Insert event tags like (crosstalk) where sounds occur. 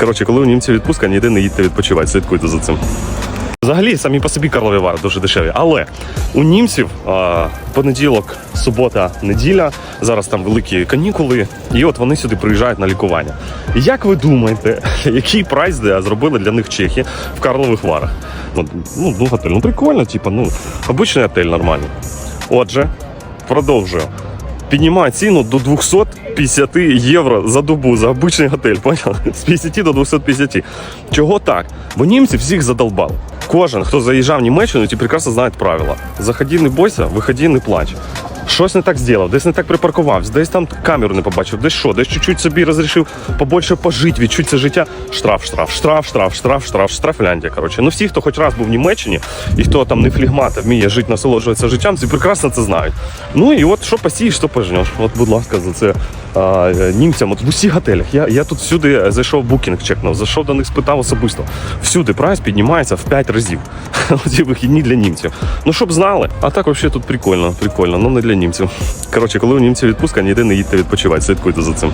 Коротше, коли у німців відпустка, ніде не їдьте відпочивати, слідкуйте за цим. Взагалі, самі по собі Карлові Вари дуже дешеві. Але у німців а, понеділок, субота, неділя, зараз там великі канікули, і от вони сюди приїжджають на лікування. Як ви думаєте, (laughs) який прайс де зробили для них чехи в Карлових Варах? Ну, ну, ну готель, ну прикольно, типу, ну, обичний готель нормальний. Отже, продовжую. Піднімає ціну до 250 євро за добу за обичний готель, поняли? З 50 до 250. Чого так? Бо німці всіх задолбали. Кожен, хто заїжджав в Німеччину, ті прекрасно знають правила. Заходи, не бойся, виходи, не плач. Щось не так зробив, десь не так припаркувався, десь там камеру не побачив, десь що, десь чуть-чуть собі розрішив побольше пожити, відчути це життя. Штраф, штраф, штраф, штраф, штраф, штраф, штрафляндія. Коротше, ну всі, хто хоч раз був в Німеччині і хто там не флігмат, а вміє жити, насолоджуватися життям, всі прекрасно це знають. Ну і от що посієш, що пожнеш. От, будь ласка, за це а, німцям. От в усіх готелях. Я, я тут всюди зайшов букінг, чекнув, зайшов до них, спитав особисто. Всюди прайс піднімається в 5 разів. (laughs) Ці вихідні для німців. Ну щоб знали. А так взагалі тут прикольно, прикольно, ну не для. Коротше, коли у німців відпустка, ніде не їдьте відпочивати, слідкуйте за цим.